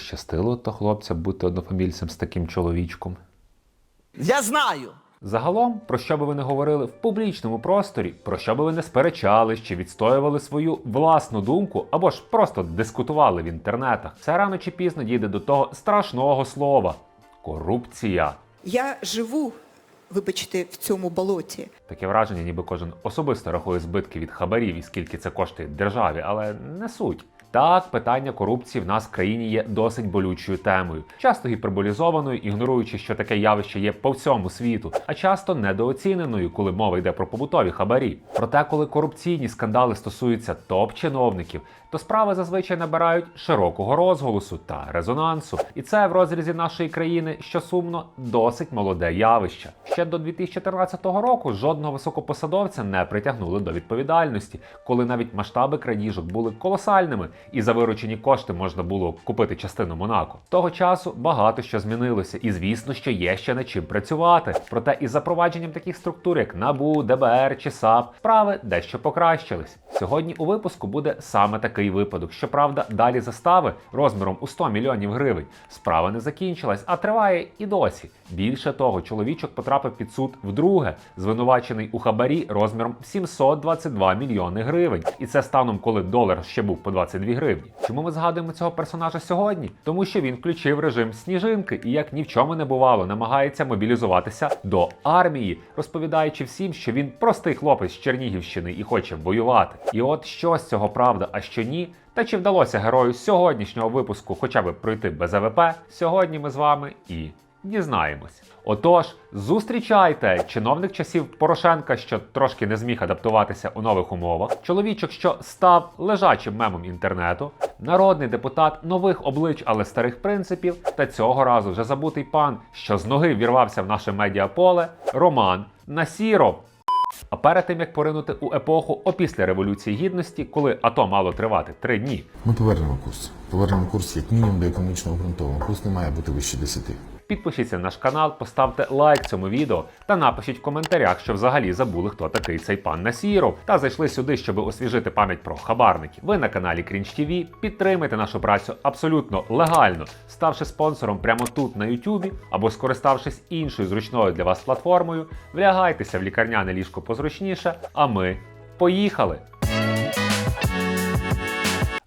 пощастило то хлопця бути однофамільцем з таким чоловічком. Я знаю. Загалом, про що би ви не говорили в публічному просторі, про що би ви не сперечались чи відстоювали свою власну думку, або ж просто дискутували в інтернетах, це рано чи пізно дійде до того страшного слова корупція. Я живу, вибачте, в цьому болоті. Таке враження, ніби кожен особисто рахує збитки від хабарів і скільки це коштує державі, але не суть. Так, питання корупції в нас в країні є досить болючою темою, часто гіперболізованою, ігноруючи, що таке явище є по всьому світу, а часто недооціненою, коли мова йде про побутові хабарі. Проте, коли корупційні скандали стосуються топ-чиновників, то справи зазвичай набирають широкого розголосу та резонансу. І це в розрізі нашої країни, що сумно, досить молоде явище. Ще до 2014 року жодного високопосадовця не притягнули до відповідальності, коли навіть масштаби крадіжок були колосальними, і за виручені кошти можна було купити частину Монако. Того часу багато що змінилося, і звісно, що є ще над чим працювати. Проте із запровадженням таких структур, як НАБУ, ДБР чи САП, справи дещо покращились. Сьогодні у випуску буде саме такий випадок. Щоправда, далі застави розміром у 100 мільйонів гривень. Справа не закінчилась, а триває і досі. Більше того, чоловічок потрапив під суд вдруге, звинувачений у хабарі розміром 722 мільйони гривень. І це станом, коли долар ще був по 22 гривні. Чому ми згадуємо цього персонажа сьогодні? Тому що він включив режим сніжинки і, як ні в чому не бувало, намагається мобілізуватися до армії, розповідаючи всім, що він простий хлопець з Чернігівщини і хоче воювати. І от що з цього правда, а що ні. Та чи вдалося герою сьогоднішнього випуску хоча б пройти без АВП? Сьогодні ми з вами і дізнаємось. Отож, зустрічайте чиновник часів Порошенка, що трошки не зміг адаптуватися у нових умовах, чоловічок, що став лежачим мемом інтернету, народний депутат нових облич, але старих принципів, та цього разу вже забутий пан, що з ноги вірвався в наше медіаполе, Роман Насіров. А перед тим як поринути у епоху опісля революції гідності, коли АТО мало тривати три дні, Ми повернемо курс. Повернемо курс як мінімум до економічного обґрунтованого. Курс не має бути вище 10. Підпишіться на наш канал, поставте лайк цьому відео та напишіть в коментарях, що взагалі забули, хто такий цей пан Насіров, та зайшли сюди, щоб освіжити пам'ять про хабарників. Ви на каналі Крінч ТВ. Підтримайте нашу працю абсолютно легально, ставши спонсором прямо тут на Ютубі або скориставшись іншою зручною для вас платформою. Влягайтеся в лікарняне ліжко позручніше. А ми поїхали!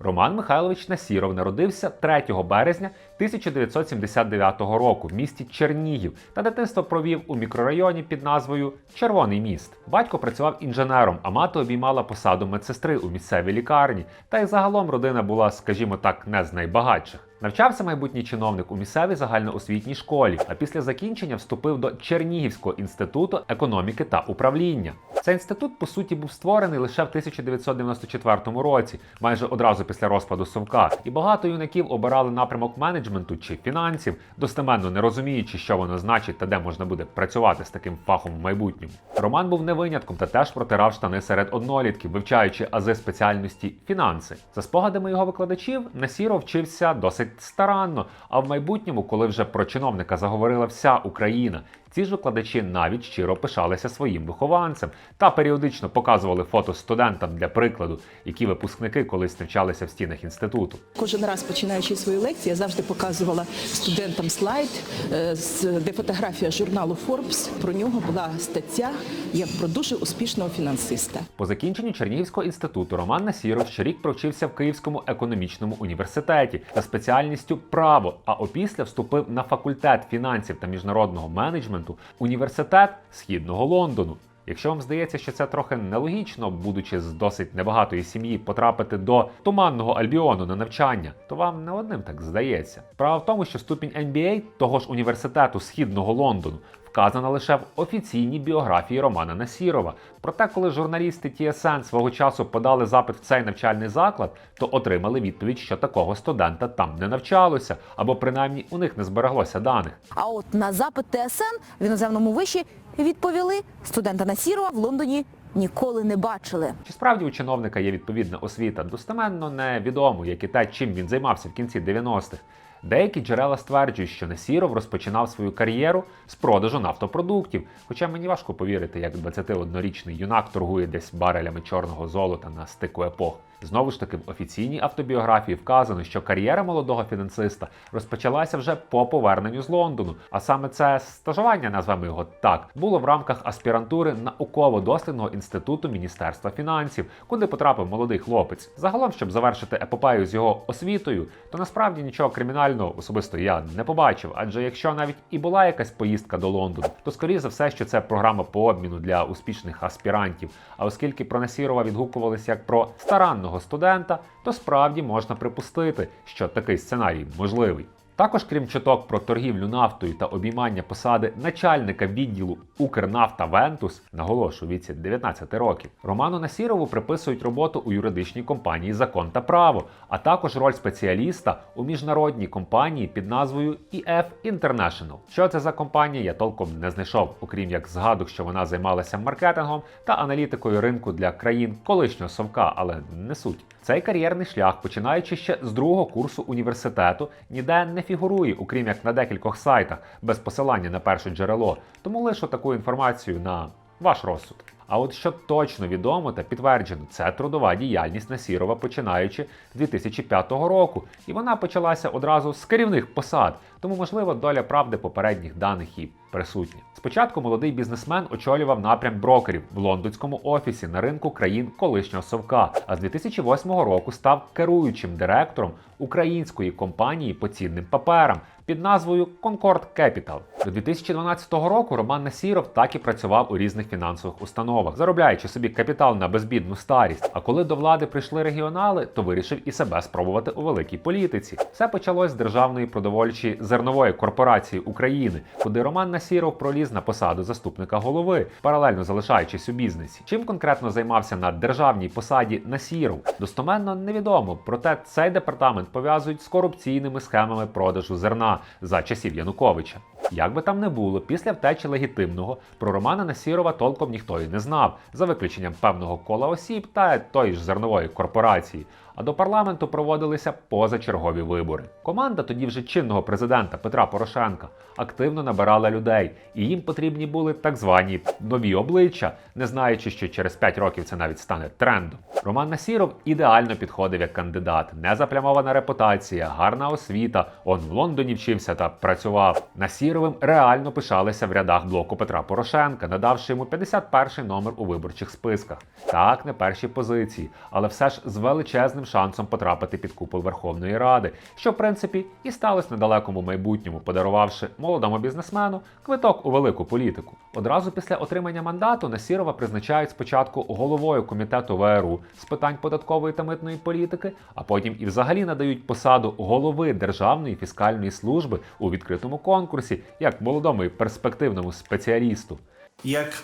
Роман Михайлович Насіров народився 3 березня 1979 року в місті Чернігів та дитинство провів у мікрорайоні під назвою Червоний міст. Батько працював інженером, а мати обіймала посаду медсестри у місцевій лікарні. Та й загалом родина була, скажімо так, не з найбагатших. Навчався майбутній чиновник у місцевій загальноосвітній школі, а після закінчення вступив до Чернігівського інституту економіки та управління. Цей інститут, по суті, був створений лише в 1994 році, майже одразу після розпаду Совка, і багато юнаків обирали напрямок менеджменту чи фінансів, достеменно не розуміючи, що воно значить та де можна буде працювати з таким фахом в майбутньому. Роман був не винятком та теж протирав штани серед однолітків, вивчаючи ази спеціальності фінанси. За спогадами його викладачів, Насіров вчився досить старанно. А в майбутньому, коли вже про чиновника заговорила вся Україна, ці ж викладачі навіть щиро пишалися своїм вихованцем та періодично показували фото студентам для прикладу, які випускники колись навчалися в стінах інституту. Кожен раз починаючи свою лекцію, я завжди показувала студентам слайд, е, де фотографія журналу Forbes. Про нього була стаття як про дуже успішного фінансиста. По закінченню Чернігівського інституту Роман Насіров ще рік провчився в Київському економічному університеті за спеціальністю право, а опісля вступив на факультет фінансів та міжнародного менеджменту університет Східного Лондону. Якщо вам здається, що це трохи нелогічно, будучи з досить небагатої сім'ї, потрапити до туманного альбіону на навчання, то вам не одним так здається. Справа в тому, що ступінь MBA того ж університету Східного Лондону вказана лише в офіційній біографії Романа Насірова. Проте, коли журналісти TSN свого часу подали запит в цей навчальний заклад, то отримали відповідь, що такого студента там не навчалося, або принаймні у них не збереглося даних. А от на запит ТСН в іноземному виші відповіли, студента Насірова в Лондоні ніколи не бачили. Чи справді у чиновника є відповідна освіта? Достеменно невідомо, як і те, чим він займався в кінці 90-х. Деякі джерела стверджують, що Насіров розпочинав свою кар'єру з продажу нафтопродуктів. Хоча мені важко повірити, як 21-річний юнак торгує десь барелями чорного золота на стику епох. Знову ж таки, в офіційній автобіографії вказано, що кар'єра молодого фінансиста розпочалася вже по поверненню з Лондону. А саме це стажування, назвемо його так, було в рамках аспірантури науково-дослідного інституту Міністерства фінансів, куди потрапив молодий хлопець. Загалом, щоб завершити епопею з його освітою, то насправді нічого кримінального особисто я не побачив. Адже якщо навіть і була якась поїздка до Лондону, то скоріше за все, що це програма по обміну для успішних аспірантів. А оскільки про Насірова відгукувалися як про старанного студента, то справді можна припустити, що такий сценарій можливий. Також, крім чуток про торгівлю нафтою та обіймання посади начальника відділу Укрнафта Вентус, наголошую у віці 19 років, Роману Насірову приписують роботу у юридичній компанії Закон та право, а також роль спеціаліста у міжнародній компанії під назвою EF International. Що це за компанія, я толком не знайшов, окрім як згадок, що вона займалася маркетингом та аналітикою ринку для країн колишнього совка, але не суть. Цей кар'єрний шлях, починаючи ще з другого курсу університету, ніде не фігурує, окрім як на декількох сайтах, без посилання на перше джерело. Тому лишу таку інформацію на ваш розсуд. А от що точно відомо та підтверджено, це трудова діяльність Насірова, починаючи з 2005 року, і вона почалася одразу з керівних посад, тому можливо доля правди попередніх даних і присутня. Спочатку молодий бізнесмен очолював напрям брокерів в лондонському офісі на ринку країн колишнього совка, а з 2008 року став керуючим директором української компанії по цінним паперам під назвою Concord Capital. До 2012 року Роман Насіров так і працював у різних фінансових установах, заробляючи собі капітал на безбідну старість. А коли до влади прийшли регіонали, то вирішив і себе спробувати у великій політиці. Все почалось з державної продовольчої зернової корпорації України, куди Роман Насіров проліз на посаду заступника голови, паралельно залишаючись у бізнесі. Чим конкретно займався на державній посаді Насіров, достоменно невідомо. Проте цей департамент пов'язують з корупційними схемами продажу зерна за часів Януковича. Як би там не було, після втечі легітимного про Романа Насірова толком ніхто і не знав, за виключенням певного кола осіб та тої ж зернової корпорації. А до парламенту проводилися позачергові вибори. Команда тоді вже чинного президента Петра Порошенка активно набирала людей, і їм потрібні були так звані нові обличчя, не знаючи, що через 5 років це навіть стане трендом. Роман Насіров ідеально підходив як кандидат, незаплямована репутація, гарна освіта. Он в Лондоні вчився та працював. Насіровим реально пишалися в рядах блоку Петра Порошенка, надавши йому 51-й номер у виборчих списках. Так, не перші позиції, але все ж з величезним шансом потрапити під купол Верховної Ради, що в принципі і сталося в недалекому майбутньому, подарувавши молодому бізнесмену квиток у велику політику. Одразу після отримання мандату Насірова призначають спочатку головою комітету ВРУ з питань податкової та митної політики, а потім і взагалі надають посаду голови Державної фіскальної служби у відкритому конкурсі як молодому і перспективному спеціалісту. Як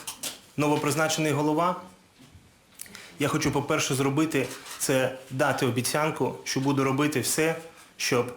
новопризначений голова, я хочу, по-перше, зробити це дати обіцянку, що буду робити все, щоб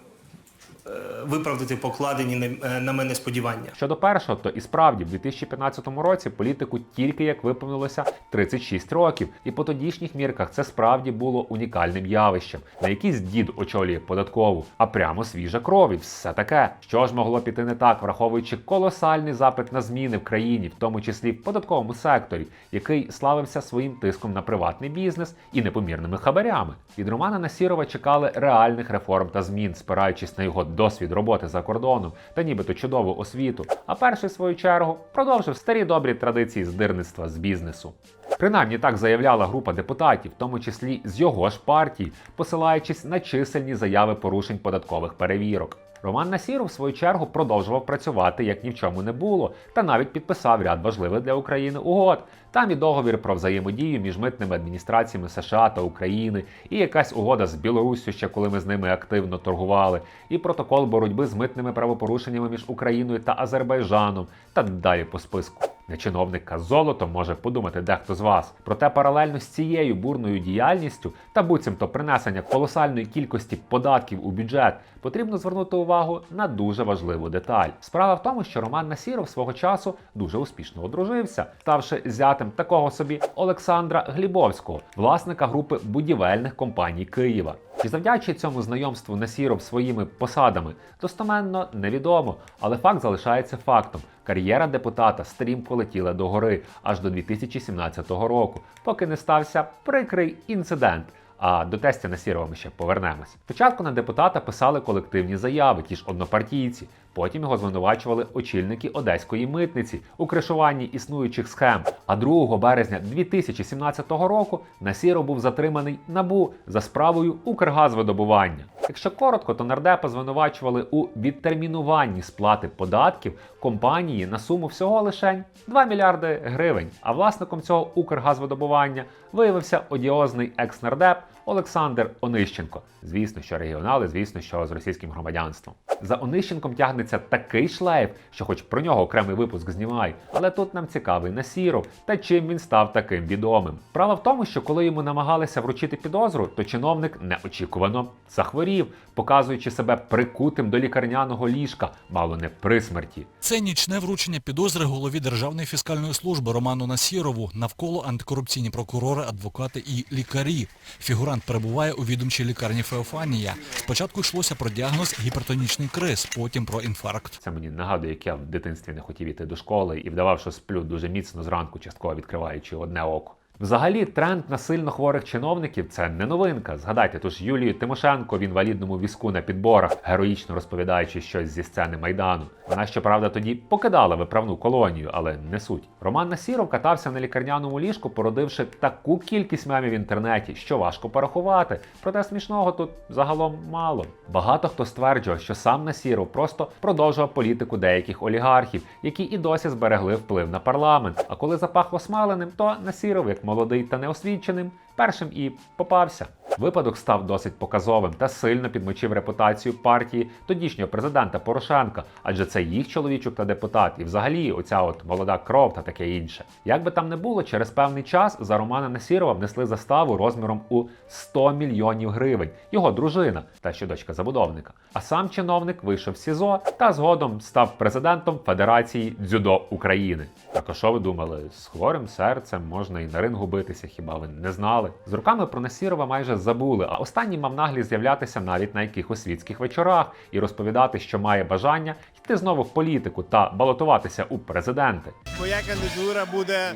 виправдати покладені на- е, на мене сподівання. Щодо першого, то і справді в 2015 році політику тільки як виповнилося 36 років, і по тодішніх мірках це справді було унікальним явищем. Не якийсь дід очолює податкову, а прямо свіжа кров і все таке. Що ж могло піти не так, враховуючи колосальний запит на зміни в країні, в тому числі в податковому секторі, який славився своїм тиском на приватний бізнес і непомірними хабарями. Від Романа Насірова чекали реальних реформ та змін, спираючись на його досвід роботи за кордоном та нібито чудову освіту. А перший, в свою чергу, продовжив старі добрі традиції здирництва з бізнесу. Принаймні так заявляла група депутатів, в тому числі з його ж партії, посилаючись на чисельні заяви порушень податкових перевірок. Роман Насіров, в свою чергу, продовжував працювати як ні в чому не було, та навіть підписав ряд важливих для України угод. Там і договір про взаємодію між митними адміністраціями США та України, і якась угода з Білоруссю, ще коли ми з ними активно торгували, і протокол боротьби з митними правопорушеннями між Україною та Азербайджаном, та далі по списку. Не чиновника золотом може подумати дехто з вас. Проте паралельно з цією бурною діяльністю та буцімто принесення колосальної кількості податків у бюджет потрібно звернути увагу на дуже важливу деталь. Справа в тому, що Роман Насіров свого часу дуже успішно одружився, ставши зятем такого собі Олександра Глібовського, власника групи будівельних компаній Києва. Чи завдячує цьому знайомству Насіров своїми посадами, достоменно невідомо, але факт залишається фактом. Кар'єра депутата стрімко летіла до гори аж до 2017 року, поки не стався прикрий інцидент. А до тестя Насірова ми ще повернемось. Спочатку на депутата писали колективні заяви, ті ж однопартійці. Потім його звинувачували очільники одеської митниці у кришуванні існуючих схем. А 2 березня 2017 року Насіров був затриманий набу за справою Укргазвидобування. Якщо коротко, то нардепа звинувачували у відтермінуванні сплати податків компанії на суму всього лише 2 мільярди гривень. А власником цього Укргазвидобування виявився одіозний екс-нардеп Олександр Онищенко. Звісно, що регіонали, звісно, що з російським громадянством. За Онищенком тягнеться такий шлейф, що хоч про нього окремий випуск знімай, але тут нам цікавий Насіров та чим він став таким відомим. Справа в тому, що коли йому намагалися вручити підозру, то чиновник неочікувано захворів, показуючи себе прикутим до лікарняного ліжка, мало не при смерті. Це нічне вручення підозри голові Державної фіскальної служби Роману Насірову навколо антикорупційні прокурори, адвокати і лікарі. Фігурант перебуває у відомчій лікарні Феофанія. Спочатку йшлося про діагноз гіпертонічний криз, потім про інфаркт. Це мені нагадує, як я в дитинстві не хотів іти до школи і вдавав, що сплю дуже міцно зранку, частково відкриваючи одне око. Взагалі, тренд на сильно хворих чиновників це не новинка. Згадайте, тож Юлію Тимошенко в інвалідному візку на підборах, героїчно розповідаючи щось зі сцени майдану. Вона щоправда тоді покидала виправну колонію, але не суть. Роман Насіров катався на лікарняному ліжку, породивши таку кількість мемів в інтернеті, що важко порахувати. Проте смішного тут загалом мало. Багато хто стверджував, що сам Насіров просто продовжував політику деяких олігархів, які і досі зберегли вплив на парламент. А коли запахло смаленим, то Насіров, як молодий та неосвіченим, першим і попався. Випадок став досить показовим та сильно підмочив репутацію партії тодішнього президента Порошенка, адже це їх чоловічок та депутат, і взагалі оця от молода кров та таке інше. Як би там не було, через певний час за Романа Насірова внесли заставу розміром у 100 мільйонів гривень. Його дружина, та ще дочка забудовника. А сам чиновник вийшов в СІЗО та згодом став президентом Федерації дзюдо України. Так а що ви думали, з хворим серцем можна і на рингу битися, хіба ви не знали? З руками про Насірова майже забули, а останній мав наглість з'являтися навіть на якихось світських вечорах і розповідати, що має бажання йти знову в політику та балотуватися у президенти. Моя кандидатура буде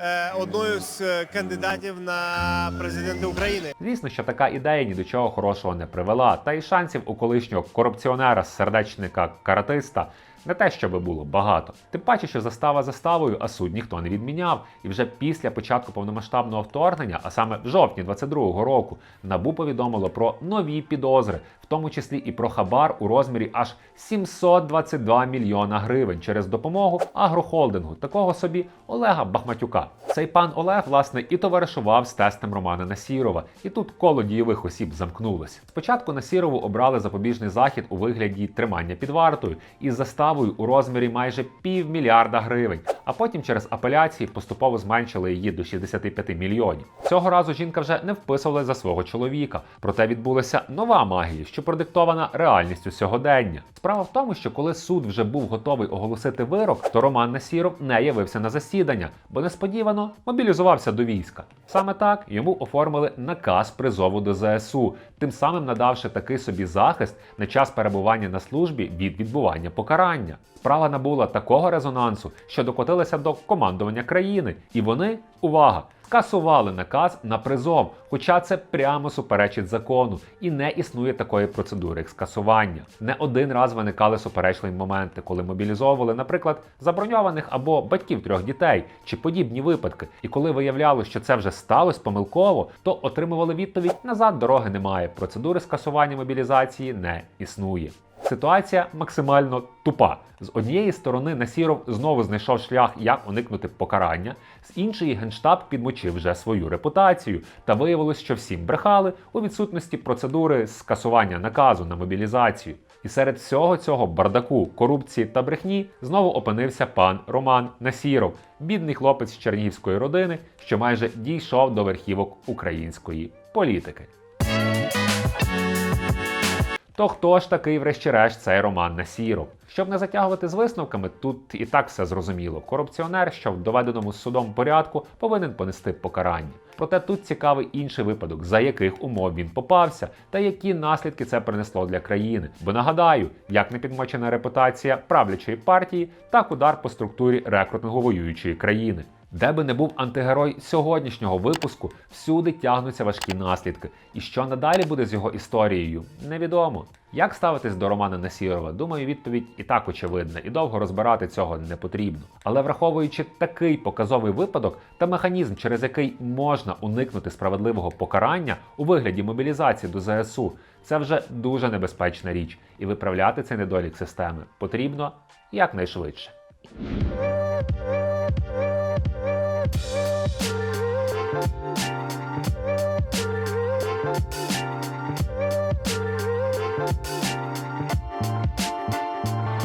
е, одною з е, кандидатів на президента України. Звісно, що така ідея ні до чого хорошого не привела, та й шансів у колишнього корупціонера, сердечника, каратиста не те, щоб було багато. Тим паче, що застава заставою, а суд ніхто не відміняв. І вже після початку повномасштабного вторгнення, а саме в жовтні 22-го року, набу повідомило про нові підозри, в тому числі і про хабар у розмірі аж 722 мільйона гривень через допомогу агрохолдингу, такого собі Олега Бахматюка. Цей пан Олег, власне, і товаришував з тестем Романа Насірова, і тут коло дієвих осіб замкнулося. Спочатку Насірову обрали запобіжний захід у вигляді тримання під вартою із заставою у розмірі майже півмільярда гривень, а потім через апеляції поступово зменшили її до 65 мільйонів. Цього разу жінка вже не вписувала за свого чоловіка, проте відбулася нова магія, що продиктована реальністю сьогодення. Справа в тому, що коли суд вже був готовий оголосити вирок, то Роман Насіров не явився на засідання, бо несподівано мобілізувався до війська. Саме так йому оформили наказ призову до ЗСУ, тим самим надавши такий собі захист на час перебування на службі від відбування покарання. Справа набула такого резонансу, що докотилася до командування країни, і вони, увага, скасували наказ на призов, хоча це прямо суперечить закону і не існує такої процедури, як скасування. Не один раз виникали суперечливі моменти, коли мобілізовували, наприклад, заброньованих або батьків трьох дітей чи подібні випадки. І коли виявляло, що це вже сталося помилково, то отримували відповідь назад дороги немає. Процедури скасування мобілізації не існує. Ситуація максимально тупа. З однієї сторони Насіров знову знайшов шлях, як уникнути покарання, з іншої генштаб підмочив вже свою репутацію, та виявилось, що всім брехали у відсутності процедури скасування наказу на мобілізацію. І серед всього цього бардаку, корупції та брехні знову опинився пан Роман Насіров, бідний хлопець з чернігівської родини, що майже дійшов до верхівок української політики. То хто ж такий, врешті-решт, цей Роман Насіров? Щоб не затягувати з висновками, тут і так все зрозуміло. Корупціонер, що в доведеному судом порядку, повинен понести покарання. Проте тут цікавий інший випадок, за яких умов він попався, та які наслідки це принесло для країни. Бо нагадаю, як не підмочена репутація правлячої партії, так удар по структурі рекрутингу воюючої країни. Де би не був антигерой сьогоднішнього випуску, всюди тягнуться важкі наслідки. І що надалі буде з його історією, невідомо. Як ставитись до Романа Насірова? Думаю, відповідь і так очевидна, і довго розбирати цього не потрібно. Але враховуючи такий показовий випадок та механізм, через який можна уникнути справедливого покарання у вигляді мобілізації до ЗСУ, це вже дуже небезпечна річ, і виправляти цей недолік системи потрібно якнайшвидше.